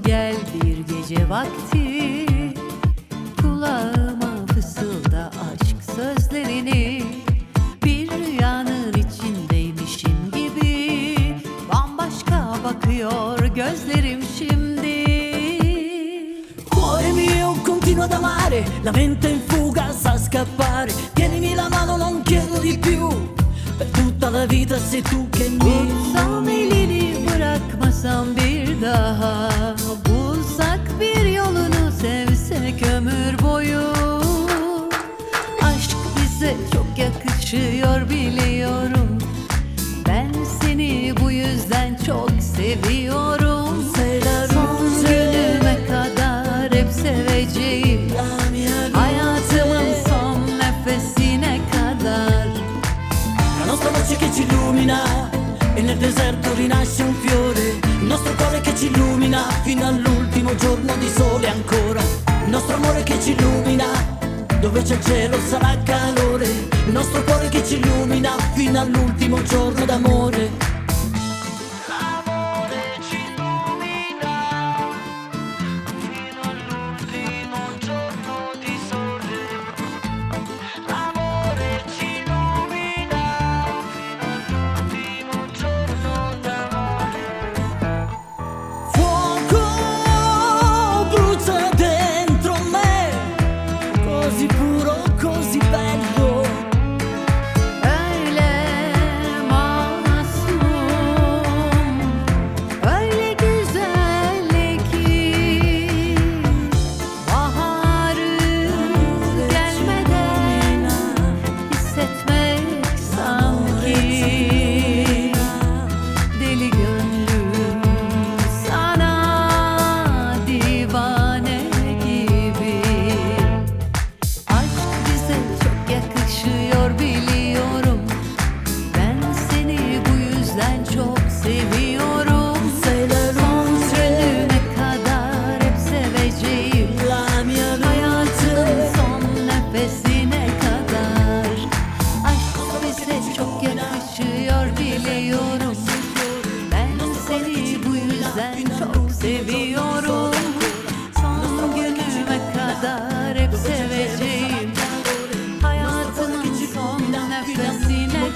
gece vakti Kulağıma fısılda aşk sözlerini Bir rüyanın içindeymişim gibi Bambaşka bakıyor gözlerim şimdi Cuore mio, continuo ad amare, la mente in fuga sa scappare. Tienimi la mano, non chiedo di più. Per tutta la vita sei tu che mi. Yakışıyor biliyorum Ben seni bu yüzden çok seviyorum Son günüme kadar hep seveceğim. Hayatımın son nefesine kadar La nostra voce che ci illumina e nel deserto rinasce un fiore. Il nostro cuore che ci illumina fino all'ultimo giorno di sole ancora. Il nostro amore che ci illumina dove c'è cielo sarà calore. Il nostro cuore che ci illumina fino all'ultimo giorno d'amore.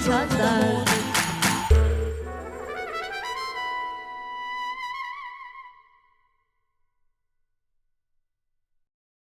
车子